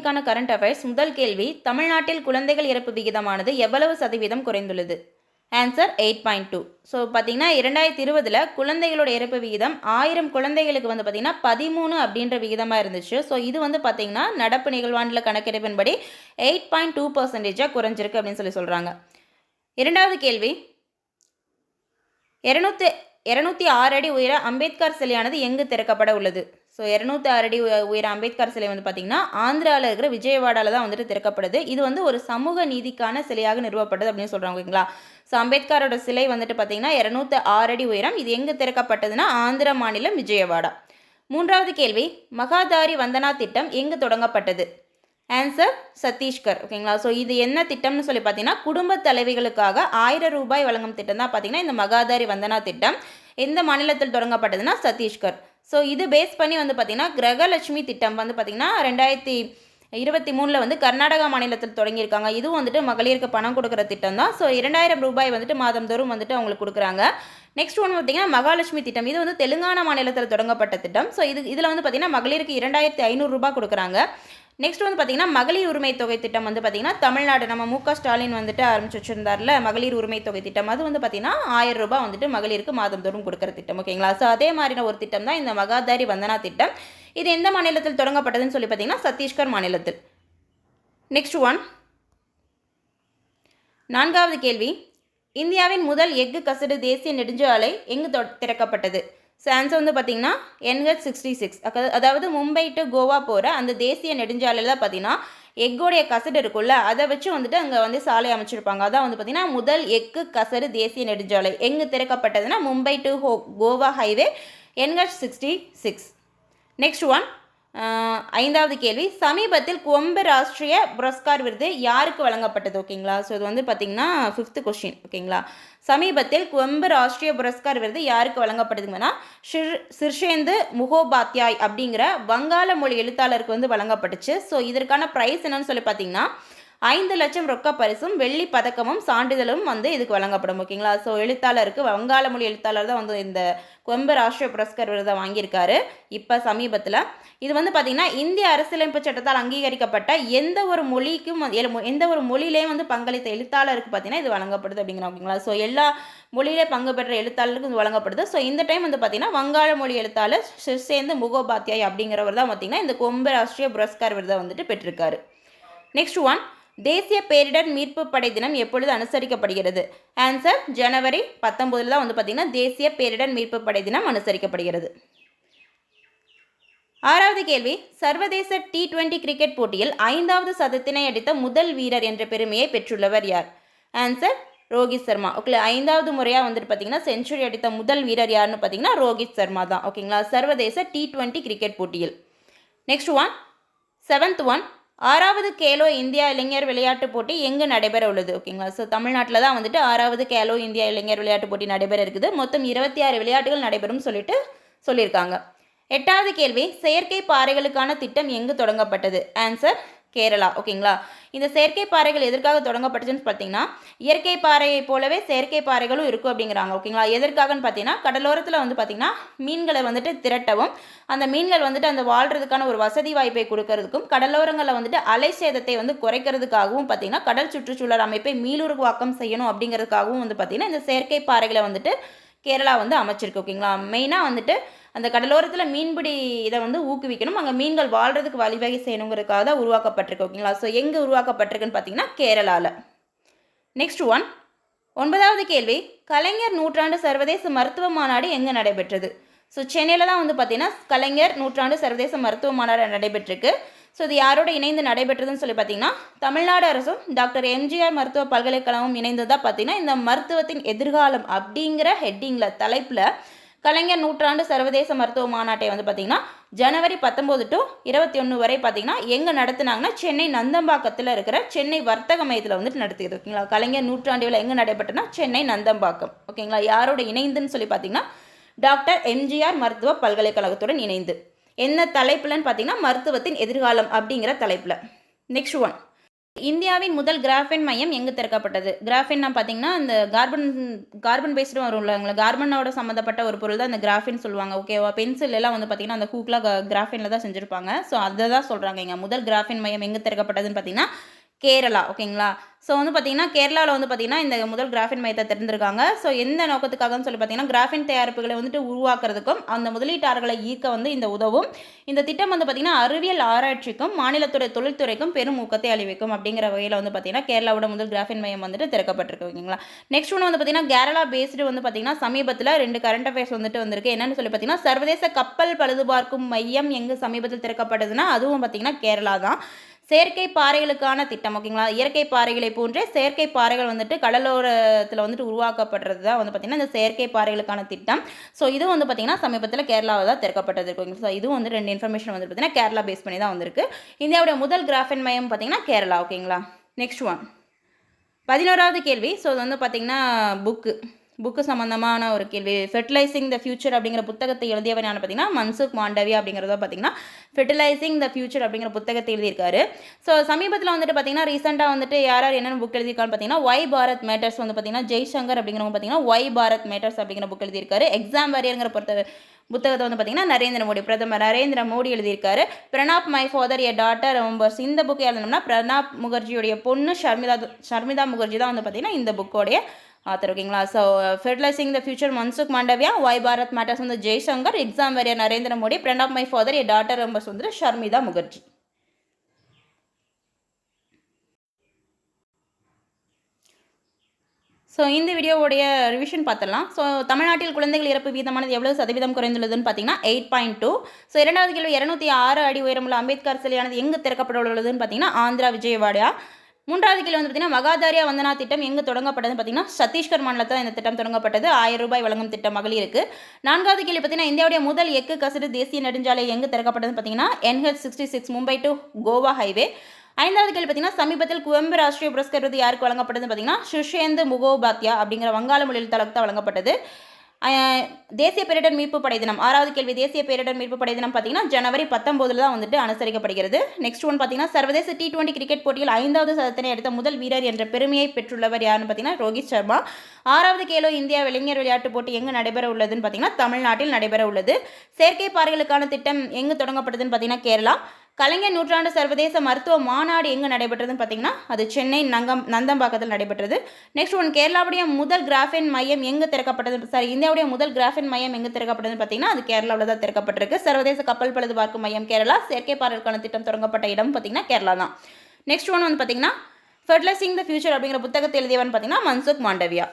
ஃபிஃப்டீன்கான current affairs முதல் கேள்வி தமிழ்நாட்டில் குழந்தைகள் இறப்பு விகிதமானது எவ்வளவு சதவீதம் குறைந்துள்ளது? Answer eight point two so பார்த்தீங்கன்னா இரண்டாயிரத்தி இருபதில் குழந்தைகளோட இறப்பு விகிதம் ஆயிரம் குழந்தைகளுக்கு வந்து பார்த்திங்கன்னா பதிமூணு அப்படின்ற விகிதமாக இருந்துச்சு. ஸோ இது வந்து பார்த்திங்கன்னா நடப்பு நிகழ்வாண்டில் கணக்கெடுப்பின்படி எயிட் பாயிண்ட் டூ பர்சன்டேஜாக குறைஞ்சிருக்கு அப்படின்னு சொல்லி சொல்கிறாங்க இரண்டாவது கேள்வி. இரநூத்தி இரநூத்தி ஆறு அடி உயர அம்பேத்கர் சிலையானது எங்கு திறக்கப்பட உள்ளது? ஸோ இரநூத்தி ஆறு அடி உய- உயர அம்பேத்கர் சிலை வந்து பார்த்திங்கன்னா ஆந்திராவில் இருக்கிற விஜயவாடாவில் தான் வந்துட்டு திறக்கப்படுது. இது வந்து ஒரு சமூக நீதிக்கான சிலையாக நிறுவப்பட்டது அப்படின்னு சொல்கிறாங்க ஓகேங்களா? ஸோ அம்பேத்கரோட சிலை வந்துட்டு பார்த்திங்கன்னா இரநூத்தி ஆறு அடி உயரம். இது எங்கே திறக்கப்பட்டதுன்னா ஆந்திர மாநிலம் விஜயவாடா. மூன்றாவது கேள்வி மகாதாரி வந்தனா திட்டம் எங்கு தொடங்கப்பட்டது? ஆன்சர் சத்தீஸ்கர் ஓகேங்களா? ஸோ இது என்ன திட்டம்னு சொல்லி பார்த்தீங்கன்னா குடும்ப தலைவிகளுக்காக ஆயிரம் ரூபாய் வழங்கும் திட்டம் தான் பார்த்தீங்கன்னா இந்த மகாதாரி வந்தனா திட்டம். எந்த மாநிலத்தில் தொடங்கப்பட்டதுன்னா சத்தீஸ்கர் ஸோ இது பேஸ் பண்ணி வந்து பார்த்தீங்கன்னா கிரகலட்சுமி திட்டம் வந்து பார்த்தீங்கன்னா ரெண்டாயிரத்தி இருபத்தி மூணில் வந்து கர்நாடகா மாநிலத்தில் தொடங்கியிருக்காங்க. இதுவும் வந்துட்டு மகளிருக்கு பணம் கொடுக்குற திட்டம் தான். ஸோ இரண்டாயிரம் ரூபாய் வந்துட்டு மாதந்தோறும் வந்துட்டு அவங்களுக்கு கொடுக்குறாங்க. நெக்ஸ்ட் ஒன்று பார்த்தீங்கன்னா மகாலட்சுமி திட்டம். இது வந்து தெலுங்கானா மாநிலத்தில் தொடங்கப்பட்ட திட்டம். ஸோ இது இதில் வந்து பார்த்தீங்கன்னா மகளிருக்கு இரண்டாயிரத்தி ஐநூறுரூபா கொடுக்குறாங்க. நெக்ஸ்ட் வந்து பார்த்தீங்கன்னா மகளிர் உரிமை தொகை திட்டம் வந்து பார்த்தீங்கன்னா தமிழ்நாடு நம்ம மு ஸ்டாலின் வந்துட்டு ஆரம்பிச்சு வச்சிருந்தார்ல மகளிர் உரிமை தொகை திட்டம். அது வந்து பார்த்தீங்கன்னா ஆயிரம் ரூபாய் வந்துட்டு மகளிருக்கு மாதந்தோறும் கொடுக்குற திட்டம் ஓகேங்களா ஸோ அதே மாதிரின ஒரு திட்டம் தான் இந்த மகாதாரி வந்தனா திட்டம். இது எந்த மாநிலத்தில் தொடங்கப்பட்டதுன்னு சொல்லி பார்த்தீங்கன்னா சத்தீஸ்கர் மாநிலத்தில். நெக்ஸ்ட் ஒன் நான்காவது கேள்வி. இந்தியாவின் முதல் எஃகு கசடு தேசிய நெடுஞ்சாலை எங்கு தொ- திறக்கப்பட்டது? ஸோ ஆன்சர் வந்து பார்த்தீங்கன்னா என்ஹெச் சிக்ஸ்டி சிக்ஸ் அதாவது மும்பை டு கோவா போகிற அந்த தேசிய நெடுஞ்சாலையில் தான் பார்த்தீங்கன்னா எக்கோடைய கசடு இருக்கும்ல அதை வச்சு வந்துட்டு அங்கே வந்து சாலை அமைச்சிருப்பாங்க. அதான் வந்து பார்த்தீங்கன்னா முதல் எக்கு கசடு தேசிய நெடுஞ்சாலை. எங்கு திறக்கப்பட்டதுன்னா மும்பை டு ஹோ Goa highway NH sixty six next one ஐந்தாவது கேள்வி. சமீபத்தில் கொம்பு ராஷ்ட்ரிய புரஸ்கார் விருது யாருக்கு வழங்கப்பட்டது? ஓகேங்களா? ஸோ இது வந்து பார்த்தீங்கன்னா ஃபிஃப்த்து கொஷின் ஓகேங்களா? சமீபத்தில் கொம்பு ராஷ்ட்ரிய புரஸ்கார் விருது யாருக்கு வழங்கப்பட்டதுங்கன்னா ஷிர் சிர்ஷேந்து முகோபாத்யாய் அப்படிங்கிற வங்காள மொழி எழுத்தாளருக்கு வந்து வழங்கப்பட்டுச்சு. ஸோ இதற்கான ப்ரைஸ் என்னன்னு சொல்லி பார்த்தீங்கன்னா ஐந்து லட்சம் ரொக்க பரிசும் வெள்ளி பதக்கமும் சான்றிதழும் வந்து இதுக்கு வழங்கப்படும் ஓகேங்களா? ஸோ எழுத்தாளருக்கு வங்காள மொழி எழுத்தாளர் தான் வந்து இந்த கொம்பு ராஷ்டிரிய புரஸ்கர் விருதை வாங்கியிருக்காரு. இப்போ சமீபத்தில். இது வந்து பார்த்திங்கன்னா இந்திய அரசியலமைப்பு சட்டத்தால் அங்கீகரிக்கப்பட்ட எந்த ஒரு மொழிக்கும் எந்த ஒரு மொழியிலையும் வந்து பங்களித்த எழுத்தாளருக்கு பார்த்தீங்கன்னா இது வழங்கப்படுது அப்படிங்கிற ஓகேங்களா? ஸோ எல்லா மொழியிலே பங்கு பெற்ற எழுத்தாளருக்கும் இது வழங்கப்படுது. ஸோ இந்த டைம் வந்து பார்த்திங்கன்னா வங்காள மொழி எழுத்தாளர் சிசேந்து முகோபாத்தியாய் அப்படிங்கிறவர் தான் பார்த்திங்கன்னா இந்த கொம்பு ராஷ்டிரிய புரஸ்கார் விருதை வந்துட்டு பெற்றிருக்காரு. நெக்ஸ்ட் ஒன் தேசிய பேரிடர் மீட்பு படை தினம் எப்பொழுது அனுசரிக்கப்படுகிறது? ஆன்சர் ஜனவரி பத்தொம்போதில் தான் வந்து பார்த்திங்கன்னா தேசிய பேரிடர் மீட்பு படை தினம் அனுசரிக்கப்படுகிறது. ஆறாவது கேள்வி சர்வதேச டி டுவெண்டி கிரிக்கெட் போட்டியில் ஐந்தாவது சதத்தினை அடித்த முதல் வீரர் என்ற பெருமையை பெற்றுள்ளவர் யார்? ஆன்சர் ரோஹித் சர்மா. ஓகே ஐந்தாவது முறையாக வந்துட்டு பார்த்தீங்கன்னா செஞ்சுரி அடித்த முதல் வீரர் யாருன்னு பார்த்தீங்கன்னா ரோஹித் சர்மா தான். ஓகேங்களா சர்வதேச டி டுவெண்ட்டி கிரிக்கெட் போட்டியில். நெக்ஸ்ட் ஒன் செவன்த் ஒன் ஆறாவது கேலோ இந்தியா இளைஞர் விளையாட்டுப் போட்டி எங்கு நடைபெற உள்ளது? ஓகேங்களா? ஸோ தமிழ்நாட்டில் தான் வந்துட்டு ஆறாவது கேலோ இந்தியா இளைஞர் விளையாட்டுப் போட்டி நடைபெற இருக்குது. மொத்தம் இருபத்தி ஆறு விளையாட்டுகள் நடைபெறும் சொல்லிட்டு சொல்லியிருக்காங்க. எட்டாவது கேள்வி செயற்கை பாறைகளுக்கான திட்டம் எங்கு தொடங்கப்பட்டது? ஆன்சர் கேரளா. ஓகேங்களா? இந்த செயற்கை பாறைகள் எதற்காக தொடங்கப்பட்டுச்சுன்னு பார்த்தீங்கன்னா இயற்கை பாறையை போலவே செயற்கை பாறைகளும் இருக்கும் அப்படிங்கிறாங்க ஓகேங்களா? எதற்காகன்னு பார்த்தீங்கன்னா கடலோரத்தில் வந்து பார்த்தீங்கன்னா மீன்களை வந்துட்டு திரட்டவும் அந்த மீன்கள் வந்துட்டு அந்த வாழ்றதுக்கான ஒரு வசதி வாய்ப்பை கொடுக்கறதுக்கும் கடலோரங்களில் வந்துட்டு அலை சேதத்தை வந்து குறைக்கிறதுக்காகவும் பார்த்தீங்கன்னா கடல் சுற்றுச்சூழல் அமைப்பை மீளுருவாக்கம் செய்யணும் அப்படிங்கிறதுக்காகவும் வந்து பார்த்தீங்கன்னா இந்த செயற்கை பாறைகளை வந்துட்டு கேரளா வந்து அமைச்சிருக்கு ஓகேங்களா? மெயினாக வந்துட்டு அந்த கடலோரத்தில் மீன்பிடி இதை வந்து ஊக்குவிக்கணும். அங்கே மீன்கள் வாழ்கிறதுக்கு வழிவகை செய்யணுங்கிறதுக்காக தான் உருவாக்கப்பட்டிருக்கு ஓகேங்களா? ஸோ எங்கே உருவாக்கப்பட்டிருக்குன்னு பார்த்தீங்கன்னா கேரளாவில் நெக்ஸ்ட் ஒன் ஒன்பதாவது கேள்வி. கலைஞர் நூற்றாண்டு சர்வதேச மருத்துவ மாநாடு எங்கே நடைபெற்றது? ஸோ சென்னையில் தான் வந்து பார்த்தீங்கன்னா கலைஞர் நூற்றாண்டு சர்வதேச மருத்துவ மாநாடு நடைபெற்றிருக்கு. ஸோ இது யாரோட இணைந்து நடைபெற்றதுன்னு சொல்லி பார்த்தீங்கன்னா தமிழ்நாடு அரசும் டாக்டர் எம்ஜிஆர் மருத்துவ பல்கலைக்கழகமும் இணைந்து தான் பார்த்தீங்கன்னா இந்த மருத்துவத்தின் எதிர்காலம் அப்படிங்கிற ஹெட்டிங்கில் தலைப்பில் கலைஞர் நூற்றாண்டு சர்வதேச மருத்துவ மாநாட்டை வந்து பார்த்திங்கன்னா ஜனவரி பத்தொம்போது டு இருபத்தி ஒன்று வரை பார்த்திங்கன்னா எங்கே நடத்துனாங்கன்னா சென்னை நந்தம்பாக்கத்தில் இருக்கிற சென்னை வர்த்தக மையத்தில் வந்துட்டு நடத்தியது ஓகேங்களா? கலைஞர் நூற்றாண்டு விழா எங்கே நடைபெற்றனா சென்னை நந்தம்பாக்கம். ஓகேங்களா? யாரோட இணைந்துன்னு சொல்லி பார்த்தீங்கன்னா டாக்டர் எம்ஜிஆர் மருத்துவ பல்கலைக்கழகத்துடன் இணைந்து. என்ன தலைப்புலன்னு பார்த்தீங்கன்னா மருத்துவத்தின் எதிர்காலம் அப்படிங்கிற தலைப்பில். நெக்ஸ்ட் ஒன் இந்தியாவின் முதல் கிராஃபின் மையம் எங்கு திறக்கப்பட்டது? கிராஃபின்னா பார்த்தீங்கன்னா இந்த கார்பன் கார்பன் பேஸ்டு வரும் இல்லைங்களா கார்பனோட சம்மந்தப்பட்ட ஒரு பொருள் தான் இந்த கிராஃபின் சொல்லுவாங்க ஓகேவா பென்சில் எல்லாம் வந்து பார்த்தீங்கன்னா அந்த ஹூக்லாம் கிராஃபினில் தான் செஞ்சுருப்பாங்க. ஸோ அதை தான் சொல்கிறாங்க இங்கே. முதல் கிராஃபின் மையம் எங்கே திறக்கப்பட்டதுன்னு பார்த்தீங்கன்னா கேரளா ஓகேங்களா ஸோ வந்து பார்த்தீங்கன்னா கேரளாவில் வந்து பார்த்தீங்கன்னா இந்த முதல் கிராஃபின் மையத்தை திறந்திருக்காங்க. ஸோ எந்த நோக்கத்துக்காகன்னு சொல்லி பார்த்தீங்கன்னா கிராஃபின் தயாரிப்புகளை வந்துட்டு உருவாக்குறதுக்கும் அந்த முதலீட்டாளர்களை ஈர்க்க வந்து இந்த உதவும். இந்த திட்டம் வந்து பார்த்தீங்கன்னா அறிவியல் ஆராய்ச்சிக்கும் மாநிலத்துறை தொழில்துறைக்கும் பெரும் ஊக்கத்தை அளிவிக்கும் அப்படிங்கிற வகையில் வந்து பார்த்தீங்கன்னா கேரளாவோட முதல் கிராஃபின் மையம் வந்துட்டு திறக்கப்பட்டிருக்கு ஓகேங்களா? நெக்ஸ்ட் ஒன்று வந்து பார்த்திங்கன்னா கேரளா பேஸ்டு வந்து பார்த்திங்கன்னா சமீபத்தில் ரெண்டு கரண்ட் அஃபேர்ஸ் வந்துட்டு வந்திருக்கு. என்னென்னு சொல்லி பார்த்தீங்கன்னா சர்வதேச கப்பல் பழுதுபார்க்கும் மையம் எங்கு சமீபத்தில் திறக்கப்பட்டதுன்னா அதுவும் பார்த்திங்கன்னா கேரளா தான். செயற்கை பாறைகளுக்கான திட்டம் ஓகேங்களா? இயற்கை பாறைகளை போன்றே செயற்கை பாறைகள் வந்துட்டு கடலோரத்தில் வந்துட்டு உருவாக்கப்படுறது தான் வந்து பார்த்திங்கன்னா இந்த செயற்கை பாறைகளுக்கான திட்டம். ஸோ இது வந்து பார்த்திங்கன்னா சமீபத்தில் கேரளாவில் தான் திறக்கப்பட்டது ஓகேங்களா? ஸோ இதுவும் வந்து ரெண்டு இன்ஃபர்மேஷன் வந்து பார்த்திங்கன்னா கேரளா பேஸ் பண்ணி தான் வந்திருக்கு. இந்தியாவுடைய முதல் கிராஃபின் மையம் பார்த்திங்கன்னா கேரளா ஓகேங்களா? நெக்ஸ்ட் ஒன் பதினோராவது கேள்வி. ஸோ அது வந்து பார்த்திங்கன்னா புக்கு புக்கு சம்மந்தமான ஒரு கேள்வி. ஃபெர்டிலைசிங் த ஃபியூச்சர் அப்படிங்கிற புத்தகத்தை எழுதியவர் யார் பார்த்தீங்கன்னா? மன்சுக் மாண்டவி அப்படிங்கிறத பார்த்தீங்கன்னா ஃபெர்டிலைசிங் த ஃபியூச்சர் அப்படிங்கிற புத்தகத்தை எழுதியிருக்காரு. ஸோ சமீபத்தில் வந்துட்டு பார்த்தீங்கன்னா ரீசெண்டாக வந்துட்டு யார் யார் என்னென்ன புக் எழுதியிருக்கான்னு பார்த்தீங்கன்னா ஒய் பாரத் மேட்டர்ஸ் வந்து பார்த்தீங்கன்னா ஜெய்சங்கர் அப்படிங்கிறவங்க பார்த்தீங்கன்னா ஒய் பாரத் மேட்டர்ஸ் அப்படிங்கிற புக் எழுதியிருக்காரு. எக்ஸாம் வாரியருங்கிற பொறுத்த புத்தகத்தை வந்து பார்த்தீங்கன்னா நரேந்திர மோடி பிரதமர் நரேந்திர மோடி எழுதியிருக்காரு. Pranab my father a daughter members இந்த புக்கை எழுதணும்னா பிரணாப் முகர்ஜியுடைய பொண்ணு ஷர்மிதா ஷர்மிதா முகர்ஜி தான் வந்து பார்த்தீங்கன்னா இந்த புக்கோடைய ஆத்தர் ஓகேங்களா? So fertilising the future Mansukh Mandaviya why Bharat matters வந்து Jaishankar exam warrior Narendra Modi Pranab my father a daughter members வந்து ஷர்மிதா முகர்ஜி. ஸோ இந்த வீடியோவுடைய ரிவிஷன் பார்த்துடலாம். ஸோ தமிழ்நாட்டில் குழந்தைகள் இறப்பு வீதமானது எவ்வளவு சதவீதம் குறைந்துள்ளதுன்னு பார்த்தீங்கன்னா எயிட் பாயிண்ட் டூ ஸோ இரண்டாவது கேள்வி இரநூத்தி ஆறு அடி உயரமுள்ள அம்பேத்கர் சிலையானது எங்கு திறக்கப்பட உள்ளதுன்னு பார்த்தீங்கன்னா ஆந்திரா விஜயவாடா. மூன்றாவது கேள்வி வந்து பார்த்தீங்கன்னா மகாதாரியா வந்தனா திட்டம் எங்கே தொடங்கப்பட்டதுன்னு பார்த்தீங்கன்னா சத்தீஸ்கர் மாநிலத்தில் இந்த திட்டம் தொடங்கப்பட்டது. ஆயிரம் ரூபாய் வழங்கும் திட்டம் மகளிருக்கு நான்காவது கேள்வி பார்த்தீங்கன்னா இந்தியாவுடைய முதல் எக்கு கசடு தேசிய நெடுஞ்சாலை எங்கு திறக்கப்பட்டதுன்னு பார்த்தீங்கன்னா NH sixty six Mumbai to Goa highway ஐந்தாவது கேள்வி பார்த்தீங்கன்னா சமீபத்தில் குவெம்பு ராஷ்டிரிய புரஸ்கர் விருது யாருக்கு வழங்கப்பட்டதுன்னு பார்த்தீங்கன்னா சுஷேந்து முகோபாத்யா அப்படிங்கிற வங்காள மொழியில் தளத்தை வழங்கப்பட்டது. தேசிய பேரிடர் மீட்பு படை தினம். ஆறாவது கேள்வி தேசிய பேரிடர் மீட்பு படை தினம் பார்த்தீங்கன்னா ஜனவரி பத்தொம்போதில் தான் வந்துட்டு அனுசரிக்கப்படுகிறது. நெக்ஸ்ட் ஒன் பார்த்தீங்கன்னா சர்வதேச டி டுவெண்ட்டி கிரிக்கெட் போட்டியில் ஐந்தாவது சதத்தினை எடுத்த முதல் வீரர் என்ற பெருமையை பெற்றுள்ளவர் யாருன்னு பார்த்தீங்கன்னா ரோஹித் சர்மா. ஆறாவது கேலோ இந்தியா இளைஞர் விளையாட்டு போட்டி எங்கு நடைபெற உள்ளதுன்னு பார்த்தீங்கன்னா தமிழ்நாட்டில் நடைபெற உள்ளது. செயற்கை பாறைகளுக்கான திட்டம் எங்கு தொடங்கப்பட்டதுன்னு பார்த்தீங்கன்னா கேரளா. கலைஞர் நூற்றாண்டு சர்வதேச மருத்துவ மாநாடு எங்கு நடைபெற்றதுன்னு பார்த்தீங்கன்னா அது சென்னை நங்கம் நந்தம்பாக்கத்தில் நடைபெற்றது. நெக்ஸ்ட் ஒன் கேரளாவுடைய முதல் கிராஃபின் மையம் எங்கு திறக்கப்பட்டது? சாரி இந்தியாவுடைய முதல் கிராஃபின் மையம் எங்கு திறக்கப்பட்டதுன்னு பார்த்தீங்கன்னா அது கேரளாவில் தான் திறக்கப்பட்டிருக்கு. சர்வதேச கப்பல் பழுது பார்க்கும் மையம் கேரளா. செயற்கை பார்வைக்கான திட்டம் தொடங்கப்பட்ட இடம் பார்த்தீங்கன்னா கேரளா தான். நெக்ஸ்ட் ஒன் வந்து பார்த்தீங்கன்னா ஃபெர்டிலைசிங் த ஃபியூச்சர் அப்படிங்கிற புத்தகத்தை எழுதியவன் பார்த்தீங்கன்னா மன்சுக் மாண்டவியா.